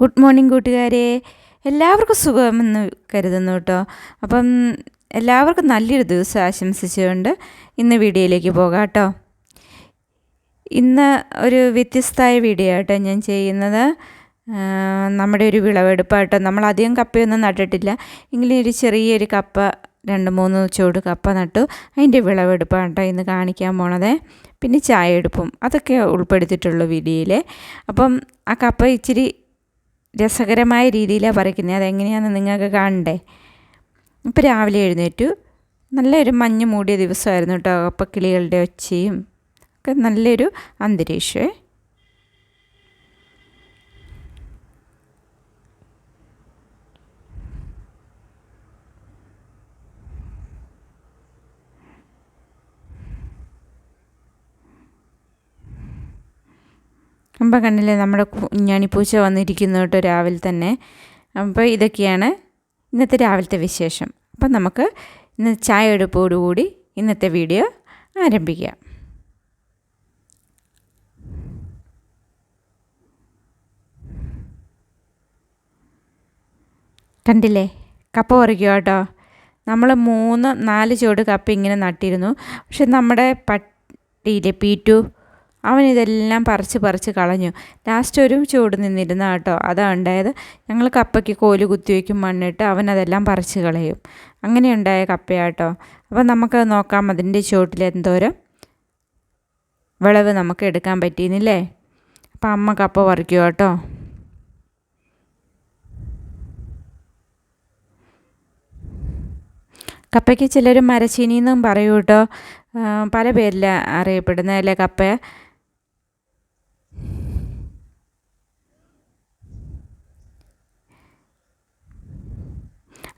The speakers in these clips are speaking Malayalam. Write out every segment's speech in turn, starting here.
ഗുഡ് മോർണിംഗ് കൂട്ടുകാരെ. എല്ലാവർക്കും സുഖമെന്ന് കരുതുന്നു കേട്ടോ. അപ്പം എല്ലാവർക്കും നല്ലൊരു ദിവസം ആശംസിച്ചുകൊണ്ട് ഇന്ന് വീഡിയോയിലേക്ക് പോകാം കേട്ടോ. ഇന്ന് ഒരു വ്യത്യസ്തമായ വീഡിയോ ആട്ടോ ഞാൻ ചെയ്യുന്നത്. നമ്മുടെ ഒരു വിളവെടുപ്പാട്ടോ നമ്മൾ അധികം കപ്പയൊന്നും നട്ടിട്ടില്ല. എങ്കിലും ഒരു ചെറിയൊരു കപ്പ രണ്ട് മൂന്ന് ചൂട് കപ്പ നട്ടു. അതിന്റെ വിളവെടുപ്പാണ് കേട്ടോ ഇന്ന് കാണിക്കാൻ പോണത്. പിന്നെ ചായ എടുപ്പും അതൊക്കെ ഉൾപ്പെടുത്തിയിട്ടുള്ളൂ വീഡിയോയിൽ അപ്പം ആ കപ്പ ഇച്ചിരി രസകരമായ രീതിയിലാണ് പറിക്കുന്നത് അതെങ്ങനെയാണെന്ന് നിങ്ങൾക്ക് കാണണ്ടേ? ഇപ്പോൾ രാവിലെ എഴുന്നേറ്റു. നല്ലൊരു മഞ്ഞ് മൂടിയ ദിവസമായിരുന്നു കേട്ടോ അപ്പോൾ കിളികളുടെ ഒച്ചയും ഒക്കെ നല്ലൊരു അന്തരീക്ഷമേ. അപ്പം കണ്ടില്ലേ നമ്മുടെ കുഞ്ഞാണിപ്പൂച്ച വന്നിരിക്കുന്നു കേട്ടോ രാവിലെ തന്നെ. അപ്പോൾ ഇതൊക്കെയാണ് ഇന്നത്തെ രാവിലത്തെ വിശേഷം. അപ്പം നമുക്ക് ഇന്ന് ചായ എടുപ്പോടുകൂടി ഇന്നത്തെ വീഡിയോ ആരംഭിക്കാം. കണ്ടില്ലേ? കപ്പ പറിക്കുക കേട്ടോ. നമ്മൾ മൂന്ന് നാല് ചുവട് കപ്പ ഇങ്ങനെ നട്ടിരുന്നു. പക്ഷെ നമ്മുടെ പട്ടിയിലെ പീറ്റു അവൻ ഇതെല്ലാം പറിച്ച് പറിച്ച് കളഞ്ഞു. ലാസ്റ്റ് ഒരു ചൂട് നിന്നിരുന്ന കേട്ടോ. അതാ ഉണ്ടായത്. ഞങ്ങൾ കപ്പയ്ക്ക് കോൽ കുത്തിവെക്കും മണ്ണിട്ട് അവൻ അതെല്ലാം പറിച്ച് കളയും. അങ്ങനെ ഉണ്ടായ കപ്പയാട്ടോ. അപ്പം നമുക്ക് നോക്കാം. അതിന്റെ ചുവട്ടിൽ എന്തോരം വിളവ് നമുക്ക് എടുക്കാൻ പറ്റിയെന്നില്ലേ? അപ്പം അമ്മ കപ്പ പറിക്കുക കേട്ടോ? കപ്പയ്ക്ക് ചിലർ മരച്ചീനി എന്നും പറയും കേട്ടോ പല പേരിൽ അറിയപ്പെടുന്ന കപ്പയെ കപ്പ?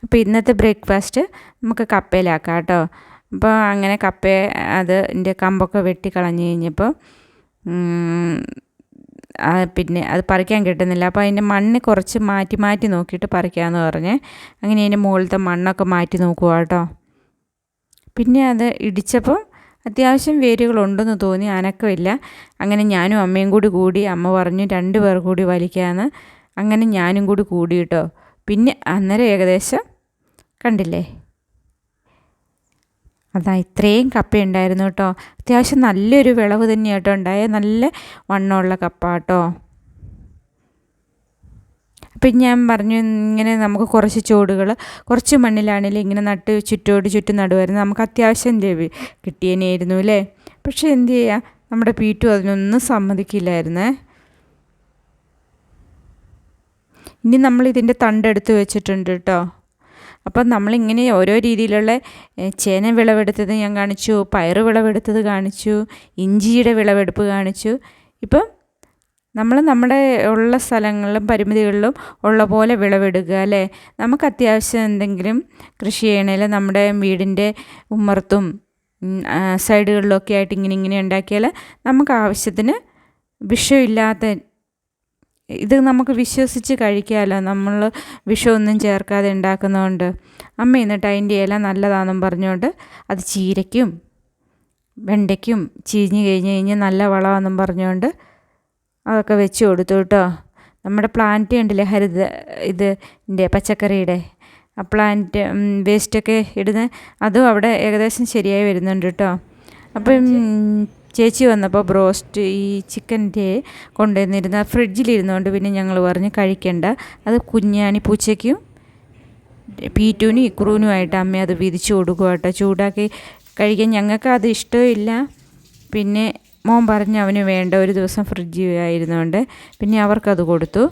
അപ്പോൾ ഇന്നത്തെ ബ്രേക്ക്ഫാസ്റ്റ് നമുക്ക് കപ്പയിലാക്കാം കേട്ടോ. അപ്പോൾ അങ്ങനെ കപ്പ എന്റെ കമ്പൊക്കെ വെട്ടി കളഞ്ഞു കഴിഞ്ഞപ്പോൾ പിന്നെ അത് പറിക്കാൻ കിട്ടുന്നില്ല. അപ്പോൾ അതിന്റെ മണ്ണ് കുറച്ച് മാറ്റി മാറ്റി നോക്കിയിട്ട് പറിക്കാമെന്ന് പറഞ്ഞ് അങ്ങനെ അതിന്റെ മുകളിലത്തെ മണ്ണൊക്കെ മാറ്റി നോക്കുക കേട്ടോ. പിന്നെ അത് ഇടിച്ചപ്പം അത്യാവശ്യം വേരുകളുണ്ടെന്ന് തോന്നി അനക്കമില്ല അങ്ങനെ ഞാനും അമ്മയും കൂടി കൂടി അമ്മ പറഞ്ഞു രണ്ട് പേർ കൂടി വലിക്കാമെന്ന്. അങ്ങനെ ഞാനും കൂടി കൂടി കേട്ടോ. പിന്നെ അന്നേരം ഏകദേശം കണ്ടില്ലേ? അതാ ഇത്രയും കപ്പ ഉണ്ടായിരുന്നു കേട്ടോ. അത്യാവശ്യം നല്ലൊരു വിളവ് തന്നെയാണ് കേട്ടോ ഉണ്ടായ. നല്ല വണ്ണമുള്ള കപ്പ കേട്ടോ. അപ്പം ഞാൻ പറഞ്ഞു ഇങ്ങനെ നമുക്ക് കുറച്ച് ചോടുകൾ കുറച്ച് മണ്ണിലാണെങ്കിലും ഇങ്ങനെ നട്ട് ചുറ്റോട് ചുറ്റും നടുമായിരുന്നു നമുക്ക് അത്യാവശ്യം ലഭി കിട്ടിയേനെയായിരുന്നു അല്ലേ? പക്ഷേ എന്ത് ചെയ്യുക നമ്മുടെ പീറ്റു അതിനൊന്നും സമ്മതിക്കില്ലായിരുന്നേ. ഇനി നമ്മൾ ഇതിന്റെ തണ്ടെടുത്ത് വെച്ചിട്ടുണ്ട് കേട്ടോ. അപ്പം നമ്മളിങ്ങനെ ഓരോ രീതിയിലുള്ള ചേന വിളവെടുത്തത് ഞാൻ കാണിച്ചു പയറ് വിളവെടുത്തത് കാണിച്ചു ഇഞ്ചിയുടെ വിളവെടുപ്പ് കാണിച്ചു. ഇപ്പം നമ്മൾ നമ്മുടെ ഉള്ള സ്ഥലങ്ങളിലും പരിമിതികളിലും ഉള്ള പോലെ വിളവെടുക്കുക അല്ലേ? നമുക്ക് അത്യാവശ്യം എന്തെങ്കിലും കൃഷി ചെയ്യണേൽ നമ്മുടെ വീടിന്റെ ഉമ്മർത്തും സൈഡുകളിലൊക്കെ ആയിട്ട് ഇങ്ങനെ ഇങ്ങനെ ഉണ്ടാക്കിയാൽ നമുക്ക് ആവശ്യത്തിന് വിഷമില്ലാത്ത ഇത് നമുക്ക് വിശ്വസിച്ച് കഴിക്കാമല്ലോ നമ്മൾ വിഷമൊന്നും ചേർക്കാതെ ഉണ്ടാക്കുന്നതുകൊണ്ട് അമ്മ എന്നിട്ട് അതിന്റെ ഇല നല്ലതാണെന്നും പറഞ്ഞുകൊണ്ട് അത് ചീരയ്ക്കും വെണ്ടയ്ക്കും ചീഞ്ഞ് കഴിഞ്ഞ് കഴിഞ്ഞ് നല്ല വളമാണെന്നും പറഞ്ഞുകൊണ്ട് അതൊക്കെ വെച്ച് കൊടുത്തു കേട്ടോ നമ്മുടെ പ്ലാന്റ് ഉണ്ടല്ലേ ഹരിത ഇത് ഇതിന്റെ പച്ചക്കറിയുടെ? ആ പ്ലാന്റ് വേസ്റ്റൊക്കെ ഇടുന്ന അതും അവിടെ ഏകദേശം ശരിയായി വരുന്നുണ്ട് കേട്ടോ അപ്പം ചേച്ചി വന്നപ്പോൾ ബ്രോസ്റ്റ് ഈ ചിക്കന്റെ കൊണ്ടുവന്നിരുന്ന ഫ്രിഡ്ജിലിരുന്നുകൊണ്ട് പിന്നെ ഞങ്ങൾ പറഞ്ഞ് കഴിക്കേണ്ട. അത് കുഞ്ഞാണി പൂച്ചയ്ക്കും പീറ്റൂനും ഇക്രൂനുമായിട്ട് അമ്മ അത് വിധിച്ചു കൊടുക്കുക കേട്ടോ. ചൂടാക്കി കഴിക്കാൻ ഞങ്ങൾക്ക് അത് ഇഷ്ടമില്ല പിന്നെ മോൻ പറഞ്ഞ് അവന് വേണ്ട ഒരു ദിവസം ഫ്രിഡ്ജ് ആയിരുന്നുകൊണ്ട് പിന്നെ അവർക്കത് കൊടുത്തു.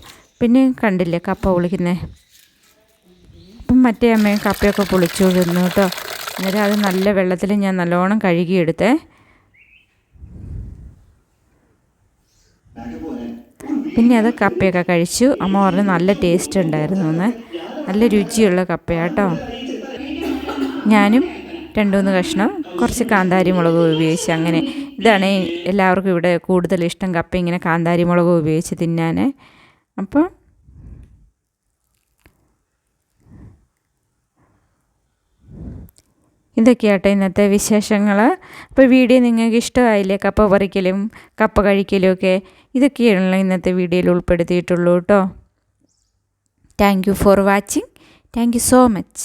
പിന്നെ കണ്ടില്ലേ കപ്പ പൊളിക്കുന്നേ? അപ്പം മറ്റേ അമ്മയും കപ്പയൊക്കെ പൊളിച്ചു തിന്നു കേട്ടോ. അന്നേരം അത് നല്ല വെള്ളത്തിൽ ഞാൻ നല്ലോണം കഴുകിയെടുത്തേ. പിന്നെ അത് കപ്പയൊക്കെ കഴിച്ചു. അമ്മ പറഞ്ഞു നല്ല ടേസ്റ്റ് ഉണ്ടായിരുന്നു എന്ന് നല്ല രുചിയുള്ള കപ്പയാട്ടോ. ഞാനും രണ്ട് മൂന്ന് കഷ്ണം കുറച്ച് കാന്താരി മുളക് ഉപയോഗിച്ച് അങ്ങനെ ഇതാണ് എല്ലാവർക്കും ഇവിടെ കൂടുതൽ ഇഷ്ടം കപ്പ ഇങ്ങനെ കാന്താരി മുളക് ഉപയോഗിച്ച് തിന്നാൻ. അപ്പോൾ ഇതൊക്കെയാട്ടെ ഇന്നത്തെ വിശേഷങ്ങൾ അപ്പോൾ വീഡിയോ നിങ്ങൾക്ക് ഇഷ്ടമായില്ലേ? കപ്പ പറിക്കലും കപ്പ കഴിക്കലും ഒക്കെ ഇതൊക്കെയാണല്ലോ ഇന്നത്തെ വീഡിയോയിൽ ഉൾപ്പെടുത്തിയിട്ടുള്ളൂ കേട്ടോ. Thank you for watching thank you so much